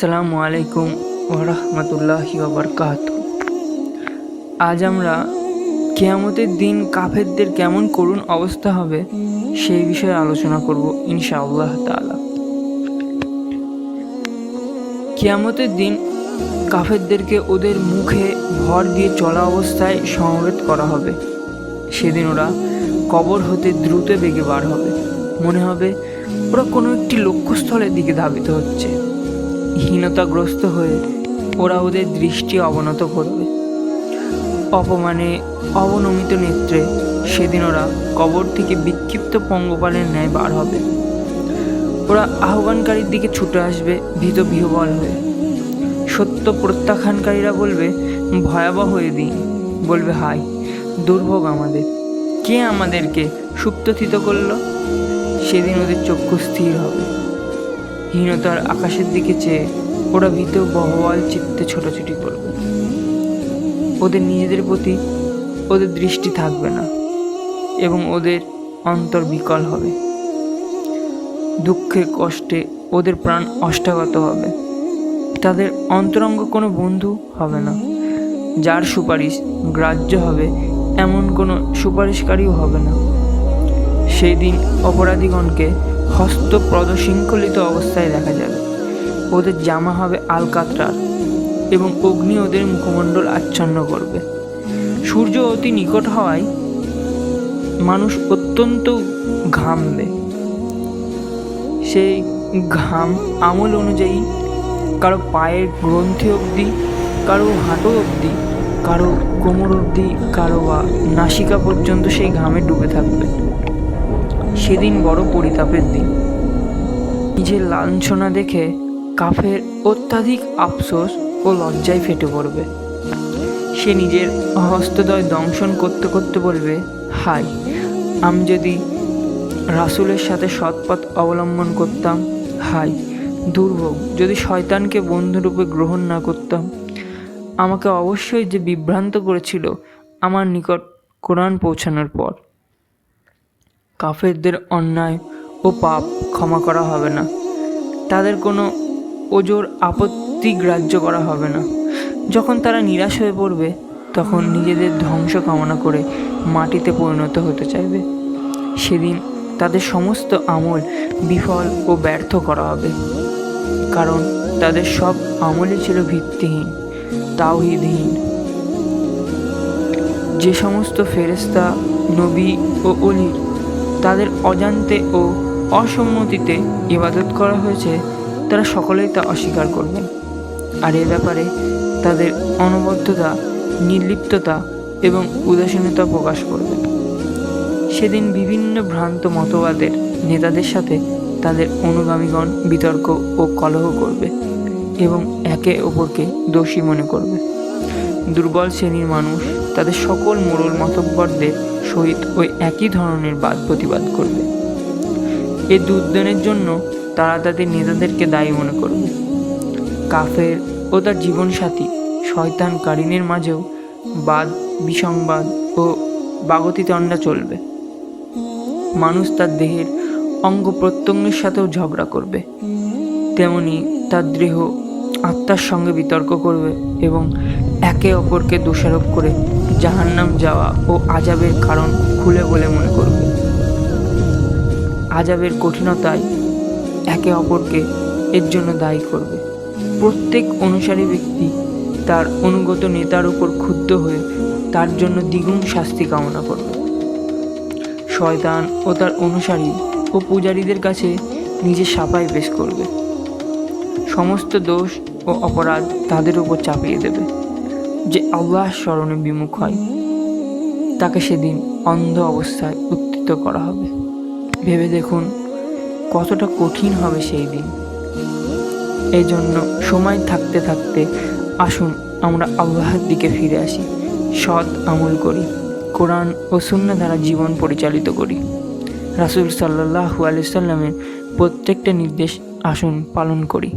আসসালামু আলাইকুম ওরহমতুল্লাহি ওবরকাত আজ আমরা কেয়ামতের দিন কাফেরদের কেমন করুণ অবস্থা হবে সেই বিষয়ে আলোচনা করব ইনশাআল্লাহ তাআলা। কেয়ামতের দিন কাফেরদেরকে ওদের মুখে ভর দিয়ে চলা অবস্থায় সমবেত করা হবে। সেদিন ওরা কবর হতে দ্রুত বেগে বার হবে। মনে হবে ওরা কোনো একটি লক্ষ্যস্থলের দিকে ধাবিত হচ্ছে। হীনতাগ্রস্ত হয়ে ওরা ওদের দৃষ্টি অবনত করবে। অপমানে অবনমিত নেত্রে সেদিন ওরা কবর থেকে বিক্ষিপ্ত পঙ্গপালের ন্যায় বার হবে। ওরা আহ্বানকারীর দিকে ছুটে আসবে ভীত বিহবল হয়ে। সত্য প্রত্যাখ্যানকারীরা বলবে, ভয়াবহ হয়ে দিন। বলবে, হাই, দুর্ভোগ আমাদের। কে আমাদেরকে সুপ্তথিত করল? সেদিন ওদের চক্ষু স্থির হবে। হীনতার আকাশের দিকে চেয়ে ওরা ভীত বহওয়াল চিত্তে ছোটাছুটি করবে। ওদের নিজেদের প্রতি ওদের দৃষ্টি থাকবে না এবং ওদের অন্তর বিকল হবে। দুঃখে কষ্টে ওদের প্রাণ অষ্টাগত হবে। তাদের অন্তরঙ্গ কোনো বন্ধু হবে না। যার সুপারিশ গ্রাহ্য হবে, এমন কোনো সুপারিশকারীও হবে না। সেই দিন অপরাধীগণকে হস্ত প্রদশৃঙ্খলিত অবস্থায় দেখা যাবে। ওদের জামা হবে আলকাতরার এবং অগ্নি ওদের মুখমণ্ডল আচ্ছন্ন করবে। সূর্য অতি নিকট হওয়ায় মানুষ অত্যন্ত ঘামবে। সেই ঘাম আমল অনুযায়ী কারও পায়ের গ্রন্থি অবধি, কারও হাঁটু অবধি, কারও কোমর অবধি, কারও বা নাসিকা পর্যন্ত সেই ঘামে ডুবে থাকবে। সেদিন বড় পরিতাপের দিন। নিজের লাঞ্ছনা দেখে কাফের অত্যাধিক আফসোস ও লজ্জায় ফেটে পড়বে। সে নিজের হস্তদয় দংশন করতে করতে বলবে, হাই, আমি যদি রাসুলের সাথে সৎপথ অবলম্বন করতাম, হাই, দুর্ভোগ, যদি শয়তানকে বন্ধুরূপে গ্রহণ না করতাম, আমাকে অবশ্যই যে বিভ্রান্ত করেছিল আমার নিকট কোরআন পৌঁছানোর পর। কাফেরদের অন্যায় ও পাপ ক্ষমা করা হবে না। তাদের কোনো ওজোর আপত্তি গ্রাহ্য করা হবে না। যখন তারা নিরাশ হয়ে পড়বে, তখন নিজেদের ধ্বংস কামনা করে মাটিতে পরিণত হতে চাইবে। সেদিন তাদের সমস্ত আমল বিফল ও ব্যর্থ করা হবে। কারণ তাদের সব আমলই ছিল ভিত্তিহীন, তাওহিদহীন। যে সমস্ত ফেরেস্তা নবী ও অলির তাদের অজান্তে ও অসম্মতিতে ইবাদত করা হয়েছে, তারা সকলেই তা অস্বীকার করবেন আর এ ব্যাপারে তাদের অনবদ্ধতা নির্লিপ্ততা এবং উদাসীনতা প্রকাশ করবে। সেদিন বিভিন্ন ভ্রান্ত মতবাদের নেতাদের সাথে তাদের অনুগামীগণ বিতর্ক ও কলহ করবে এবং একে অপরকে দোষী মনে করবে। দুর্বল শ্রেণির মানুষ তাদের সকল মোড়ল মতব্বরদের সহিত ওই একই ধরনের বাদ প্রতিবাদ করবে। এ দুর্দানের জন্য তারা তাদের নেতাদেরকে দায়ী মনে করবে। কাফের ও তার জীবনসাথী শয়তান কারিনের মাঝেও বাদ, বিসংবাদ ও বাগতিতণ্ডা চলবে। মানুষ তার দেহের অঙ্গ প্রত্যঙ্গের সাথেও ঝগড়া করবে। তেমনি তার দেহ আত্মার সঙ্গে বিতর্ক করবে এবং একে অপরকে দোষারোপ করে জাহান্নাম যাওয়া ও আজাবের কারণ খুলে বলে মনে করবে আজাবের কঠিনতায় একে অপরকে এর জন্য দায়ী করবে। প্রত্যেক অনুসারী ব্যক্তি তার অনুগত নেতার উপর ক্ষুব্ধ হয়ে তার জন্য দ্বিগুণ শাস্তি কামনা করবে। শয়তান ও তার অনুসারী ও পূজারীদের কাছে নিজের সাপাই পেশ করবে। সমস্ত দোষ ও অপরাধ তাদের উপর চাপিয়ে দেবে। যে আল্লাহ স্মরণে বিমুখ হয়, তাকে সেদিন অন্ধ অবস্থায় উত্থিত করা হবে। ভেবে দেখুন, কতটা কঠিন হবে সেই দিন। এই জন্য সময় থাকতে থাকতে আসুন, আমরা আল্লাহর দিকে ফিরে আসি, সৎ আমল করি, কোরআন ও শূন্য দ্বারা জীবন পরিচালিত করি। রাসুল সাল্লাহু আলি সাল্লামের প্রত্যেকটা নির্দেশ আসুন পালন করি।